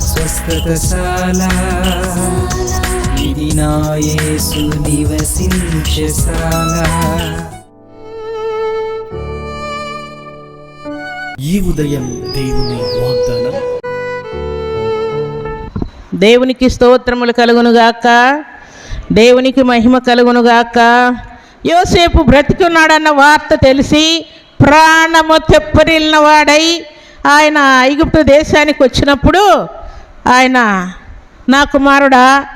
స్వస్థతశాల. ఇది నా యేసు నివసించశాల ఈ ఉదయం దేవుని వాగ్దానం. దేవునికి స్తోత్రములు కలుగునుగాక. దేవునికి మహిమ కలుగునుగాక. యోసేపు బ్రతికున్నాడన్న వార్త తెలిసి ప్రాణము తెప్పరిల్లిన వాడై ఆయన ఐగుప్తు దేశానికి వచ్చినప్పుడు ఆయన నా కుమారుడా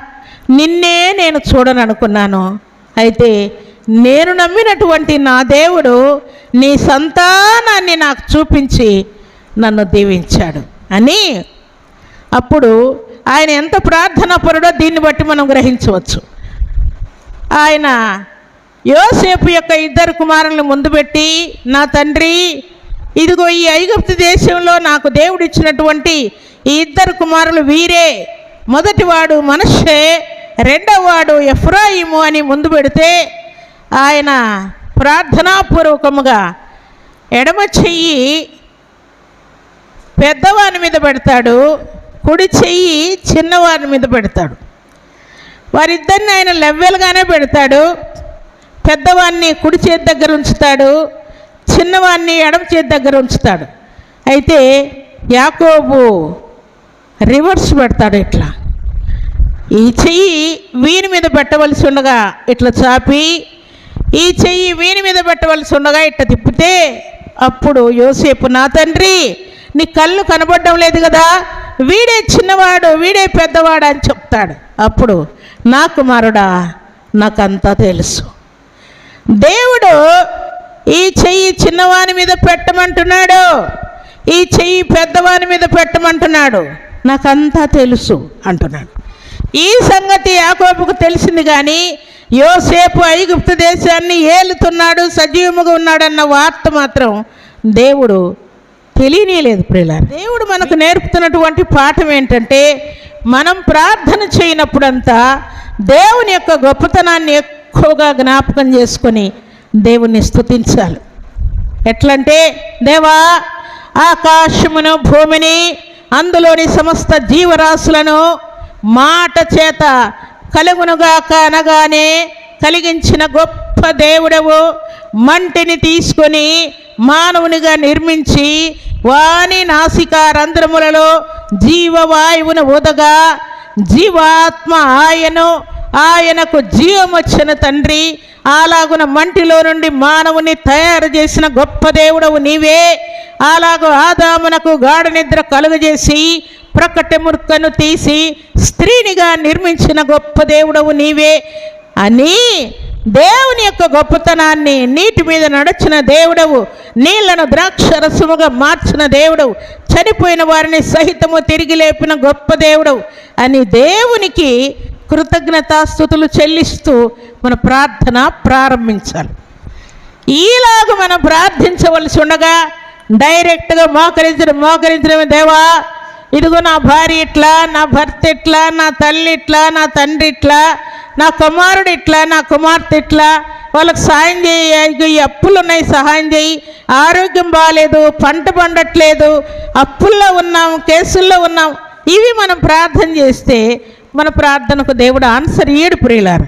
నిన్నే నేను చూడననుకున్నాను. అయితే నేను నమ్మినటువంటి నా దేవుడు నీ సంతానాన్ని నాకు చూపించి నన్ను దీవించాడు అని. అప్పుడు ఆయన ఎంత ప్రార్థనాపరుడో దీన్ని బట్టి మనం గ్రహించవచ్చు. ఆయన యోసేపు యొక్క ఇద్దరు కుమారులను ముందు పెట్టి నా తండ్రి ఇదిగో ఈ ఐగుప్తు దేశంలో నాకు దేవుడిచ్చినటువంటి ఈ ఇద్దరు కుమారులు వీరే. మొదటివాడు మనషే రెండవవాడు ఎఫ్రాయిము అని ముందు పెడితే ఆయన ప్రార్థనాపూర్వకముగా ఎడమ చెయ్యి పెద్దవాని మీద పెడతాడు కుడి చెయ్యి చిన్నవాని మీద పెడతాడు. వారిద్దరిని ఆయన లెవ్వెల్గానే పెడతాడు పెద్దవాన్ని కుడి చేతి దగ్గర ఉంచుతాడు చిన్నవాన్ని ఎడమ చేతి దగ్గర ఉంచుతాడు. అయితే యాకోబు రివర్స్ పెడతాడు ఇట్లా. ఈ చెయ్యి వీని మీద పెట్టవలసి ఉండగా ఇట్లా చాపి ఈ చెయ్యి వీని మీద పెట్టవలసి ఉండగా ఇట్లా తిప్పితే అప్పుడు యోసేపు నా తండ్రి నీ కళ్ళు కనబడడం లేదు కదా వీడే చిన్నవాడు వీడే పెద్దవాడు అని చెప్తాడు. అప్పుడు నా కుమారుడా నాకంతా తెలుసు. దేవుడు ఈ చెయ్యి చిన్నవాని మీద పెట్టమంటున్నాడు. ఈ చెయ్యి పెద్దవాని మీద పెట్టమంటున్నాడు. నాకంతా తెలుసు అంటున్నాడు. ఈ సంగతి యాకోబుకు తెలిసింది కానీ యోసేపు ఐగుప్తు దేశాన్ని ఏలుతున్నాడు సజీవముగా ఉన్నాడన్న వార్త మాత్రం దేవుడు తెలియనేలేదు ప్రియుల దేవుడు మనకు నేర్పుతున్నటువంటి పాఠం ఏంటంటే మనం ప్రార్థన చేయనప్పుడంతా దేవుని యొక్క గొప్పతనాన్ని ఎక్కువగా జ్ఞాపకం చేసుకొని దేవుణ్ణి స్థుతించాలి ఎట్లంటే దేవా ఆకాశమును భూమిని అందులోని సమస్త జీవరాశులను మాట చేత కలుగునుగాక అనగానే కలిగించిన గొప్ప దేవుడవు మంటిని తీసుకొని మానవునిగా నిర్మించి వాని నాసికా రంధ్రములలో జీవవాయువును ఊదగా జీవాత్మ ఆయను ఆయనకు జీవం వచ్చిన తండ్రి అలాగున మంటిలో నుండి మానవుని తయారు చేసిన గొప్ప దేవుడవు నీవే. అలాగు ఆదామునకు గాఢ నిద్ర కలుగజేసి ప్రకట మురుక్కను తీసి స్త్రీనిగా నిర్మించిన గొప్ప దేవుడవు నీవే. అని దేవుని యొక్క గొప్పతనాన్ని నీటి మీద నడిచిన దేవుడవు నీళ్ళను ద్రాక్షరసముగా మార్చిన దేవుడవు చనిపోయిన వారిని సహితము తిరిగి లేపిన గొప్ప దేవుడవు అని దేవునికి కృతజ్ఞతాస్థుతులు చెల్లిస్తూ మన ప్రార్థన ప్రారంభించాలి. ఈలాగా మనం ప్రార్థించవలసి ఉండగా డైరెక్ట్గా మోకరించడం మోకరించడమే దేవా ఇదిగో నా భార్య ఇట్లా నా భర్త ఇట్లా నా తల్లి ఇట్లా నా తండ్రి ఇట్లా నా కుమారుడు ఇట్లా నా కుమార్తె ఇట్లా వాళ్ళకి సాయం చేయి ఈ అప్పులు ఉన్నాయి సహాయం చేయి. ఆరోగ్యం బాగాలేదు పంట పండట్లేదు అప్పుల్లో ఉన్నాం కేసుల్లో ఉన్నాం. ఇవి మనం ప్రార్థన చేస్తే మన ప్రార్థనకు దేవుడు ఆన్సర్ ఇయ్యడు ప్రియులారు.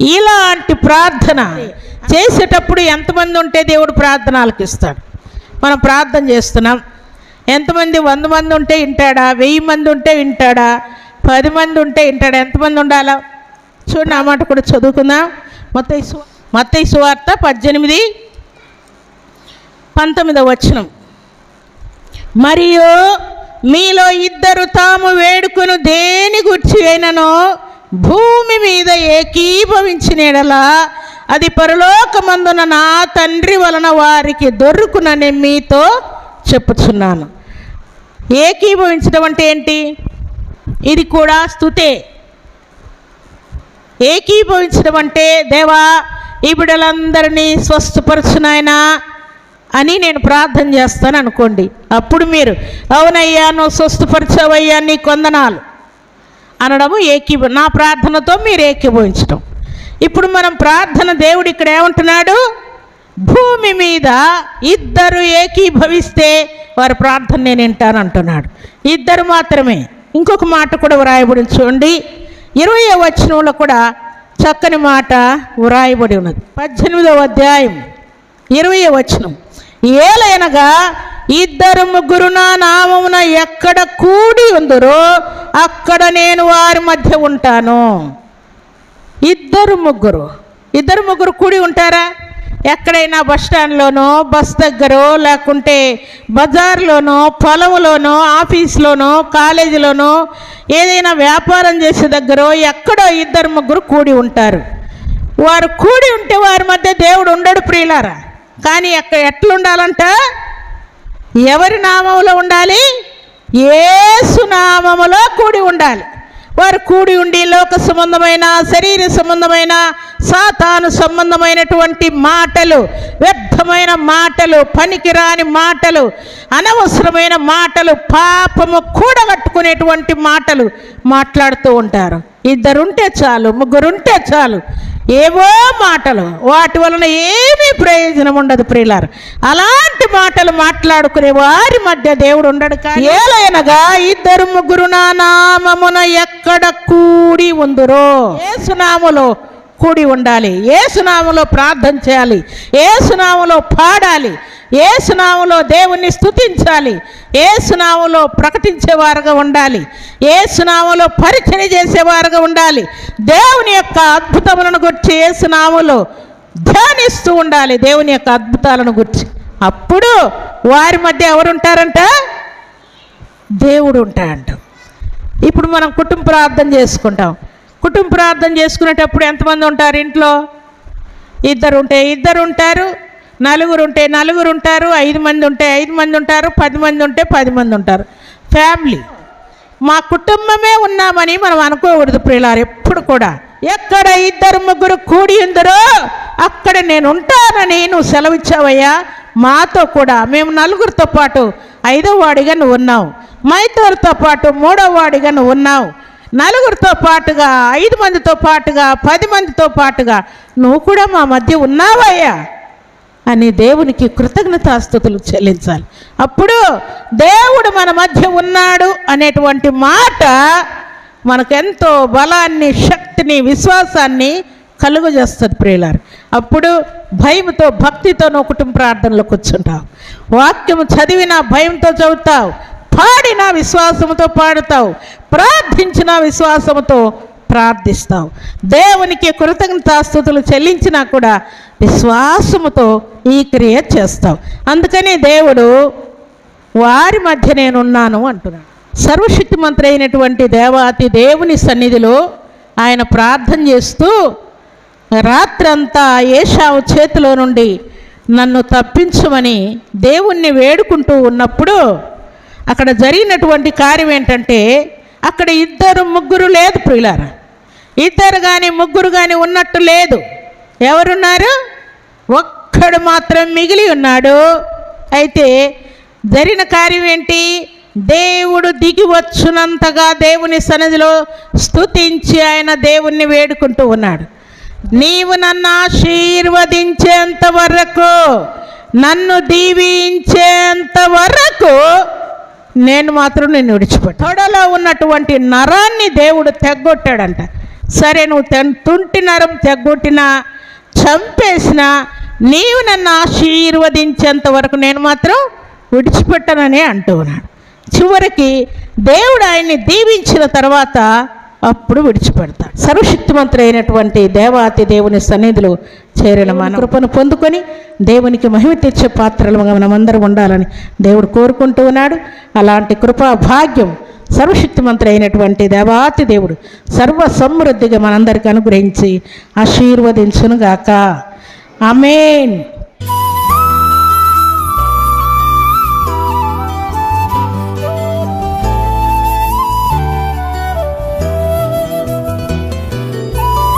ఇలాంటి ప్రార్థన చేసేటప్పుడు ఎంతమంది ఉంటే దేవుడు ప్రార్థన ఆలకిస్తాడు మనం ప్రార్థన చేస్తున్నాం. ఎంతమంది వంద మంది ఉంటే వింటాడా? వెయ్యి మంది ఉంటే వింటాడా? పది మంది ఉంటే వింటాడా? ఎంతమంది ఉండాలా? చూడండి ఆ మాట కూడా చదువుకుందాం. మొత్తం మొత్తం సువార్త పద్దెనిమిది పంతొమ్మిదవ వచనం. మరియు మీలో ఇద్దరు తాము వేడుకును దేని గుర్చి అయిననో భూమి మీద ఏకీభవించినలా అది పరలోకమందున నా తండ్రి వలన వారికి దొరుకునని మీతో చెప్పుచున్నాను. ఏకీభవించడం అంటే ఏంటి? ఇది కూడా స్థుతే. ఏకీభవించడం అంటే దేవా ఈ బిడ్డలందరినీ స్వస్థపరచునాయనా అని నేను ప్రార్థన చేస్తాను అనుకోండి. అప్పుడు మీరు అవునయ్యా నువ్వు స్వస్థపరిచావయ్యా నీ కొందనాలు అనడము ఏకీ నా ప్రార్థనతో మీరు ఏకీభవించడం ఇప్పుడు మనం ప్రార్థన దేవుడు ఇక్కడ ఏమంటున్నాడు? భూమి మీద ఇద్దరు ఏకీభవిస్తే వారి ప్రార్థన నేను వింటాను అంటున్నాడు. ఇద్దరు మాత్రమే. ఇంకొక మాట కూడా వ్రాయబడి చూడండి. ఇరవై వచనంలో కూడా చక్కని మాట వ్రాయబడి ఉన్నది. పద్దెనిమిదవ అధ్యాయం ఇరవై వచనం. ఏలైనగా ఇద్దరు ముగ్గురు నా నామమున ఎక్కడ కూడి ఉందరో అక్కడ నేను వారి మధ్య ఉంటాను. ఇద్దరు ముగ్గురు. ఇద్దరు ముగ్గురు కూడి ఉంటారా? ఎక్కడైనా బస్ స్టాండ్లోనో బస్ దగ్గరో లేకుంటే బజార్లోనో పొలంలోనో ఆఫీస్లోనో కాలేజీలోనో ఏదైనా వ్యాపారం చేసే దగ్గర ఎక్కడో ఇద్దరు ముగ్గురు కూడి ఉంటారు. వారు కూడి ఉంటే వారి మధ్య దేవుడు ఉండడు ప్రియులారా. కానీ ఎక్కడ ఎట్లుండాలంటే ఎవరి నామంలో ఉండాలి? ఏసు నామములో కూడి ఉండాలి. వారు కూడి ఉండి లోక సంబంధమైన శరీర సంబంధమైన సాతాను సంబంధమైనటువంటి మాటలు వ్యర్థమైన మాటలు పనికిరాని మాటలు అనవసరమైన మాటలు పాపము కూడగట్టుకునేటువంటి మాటలు మాట్లాడుతూ ఉంటారు. ఇద్దరుంటే చాలు ముగ్గురుంటే చాలు. ఏవో మాటలు. వాటి వలన ఏమీ ప్రయోజనం ఉండదు ప్రియులారు. అలాంటి మాటలు మాట్లాడుకునే వారి మధ్య దేవుడు ఉండడు కానీ ఏలైనగా ఇద్దరు ముగ్గురు నా నామమున ఎక్కడ కూడి ఉందురో? ఏసునాములో కూడి ఉండాలి. ఏసునాములో ప్రార్థన చేయాలి. ఏసునాములో పాడాలి. ఏసునాములో దేవుణ్ణి స్తుతించాలి. సునామంలో ప్రకటించేవారుగా ఉండాలి. ఏసునాములో పరిచయం చేసేవారుగా ఉండాలి. దేవుని యొక్క అద్భుతములను గుర్చి ఏ సునామంలో ధ్యానిస్తూ ఉండాలి. దేవుని యొక్క అద్భుతాలను గుర్చి. అప్పుడు వారి మధ్య ఎవరు ఉంటారంట దేవుడు ఉంటాడంట ఇప్పుడు మనం కుటుంబ ప్రార్థన చేసుకుంటాం. కుటుంబ ప్రార్థన చేసుకునేటప్పుడు ఎంతమంది ఉంటారు ఇంట్లో? ఇద్దరు ఉంటే ఇద్దరు ఉంటారు నలుగురు ఉంటే నలుగురు ఉంటారు ఐదు మంది ఉంటే ఐదు మంది ఉంటారు పది మంది ఉంటే పది మంది ఉంటారు ఫ్యామిలీ మా కుటుంబమే ఉన్నామని మనం అనుకోకూడదు ప్రియులారు ఎప్పుడు కూడా. ఎక్కడ ఇద్దరు ముగ్గురు కూడి ఉందరో అక్కడ నేను ఉంటానని నువ్వు సెలవిచ్చావయ్యా. మాతో కూడా మేము నలుగురితో పాటు ఐదో వాడిగా నువ్వు ఉన్నావు. మైతోరితో పాటు మూడో వాడిగా నువ్వు ఉన్నావు. నలుగురితో పాటుగా ఐదు మందితో పాటుగా పది మందితో పాటుగా నువ్వు కూడా మా మధ్య ఉన్నావయ్యా. అని దేవునికి కృతజ్ఞతాస్థుతులు చెల్లించాలి. అప్పుడు దేవుడు మన మధ్య ఉన్నాడు అనేటువంటి మాట మనకెంతో బలాన్ని శక్తిని విశ్వాసాన్ని కలుగజేస్తుంది ప్రియులారు. అప్పుడు భయంతో భక్తితో నువ్వు కుటుంబ ప్రార్థనలో కూర్చుంటావు. వాక్యము చదివిన భయంతో చదువుతావు. పాడిన విశ్వాసముతో పాడుతావు. ప్రార్థించిన విశ్వాసముతో ప్రార్థిస్తావు. దేవునికి కృతజ్ఞతాస్థుతులు చెల్లించినా కూడా విశ్వాసముతో ఈ క్రియ చేస్తావు. అందుకని దేవుడు వారి మధ్య నేనున్నాను అంటున్నాడు. సర్వశక్తి మంత్రి అయినటువంటి దేవాతి దేవుని సన్నిధిలో ఆయన ప్రార్థన చేస్తూ రాత్రంతా ఏషావు చేతిలో నుండి నన్ను తప్పించమని దేవుణ్ణి వేడుకుంటూ ఉన్నప్పుడు అక్కడ జరిగినటువంటి కార్యం ఏంటంటే అక్కడ ఇద్దరు ముగ్గురు లేదు ప్రియులారా. ఇద్దరు కానీ ముగ్గురు కానీ ఉన్నట్టు లేదు. ఎవరున్నారు? ఒక్కడు మాత్రం మిగిలి ఉన్నాడు. అయితే జరిగిన కార్యం ఏంటి? దేవుడు దిగి వచ్చునంతగా దేవుని సన్నిధిలో స్తుతించి ఆయన దేవుణ్ణి వేడుకుంటూ ఉన్నాడు. నీవు నన్ను ఆశీర్వదించేంత వరకు నన్ను దీవించేంత వరకు నేను మాత్రం నిన్ను విడిచిపెట్టు తొడలో ఉన్నటువంటి నరాన్ని దేవుడు తెగ్గొట్టాడంట. సరే నువ్వు తుంటి నరం తెగ్గొట్టినా చంపేసినా నీవు నన్ను ఆశీర్వదించేంత వరకు నేను మాత్రం విడిచిపెట్టనని అంటూ ఉన్నాడు. చివరికి దేవుడు ఆయన్ని దీవించిన తర్వాత అప్పుడు విడిచిపెడతాడు. సర్వశక్తిమంతుడు అయినటువంటి దేవాతి దేవుని సన్నిధిలో చేరిన మన కృపను పొందుకొని దేవునికి మహిమ తెచ్చే పాత్రలుగా మనమందరం ఉండాలని దేవుడు కోరుకుంటూ ఉన్నాడు. అలాంటి కృపా భాగ్యం సర్వశక్తిమంతుడు అయినటువంటి దేవాతి దేవుడు సర్వ సమృద్ధిగా మనందరికీ అనుగ్రహించి ఆశీర్వదించునుగాక. ఆమేన్.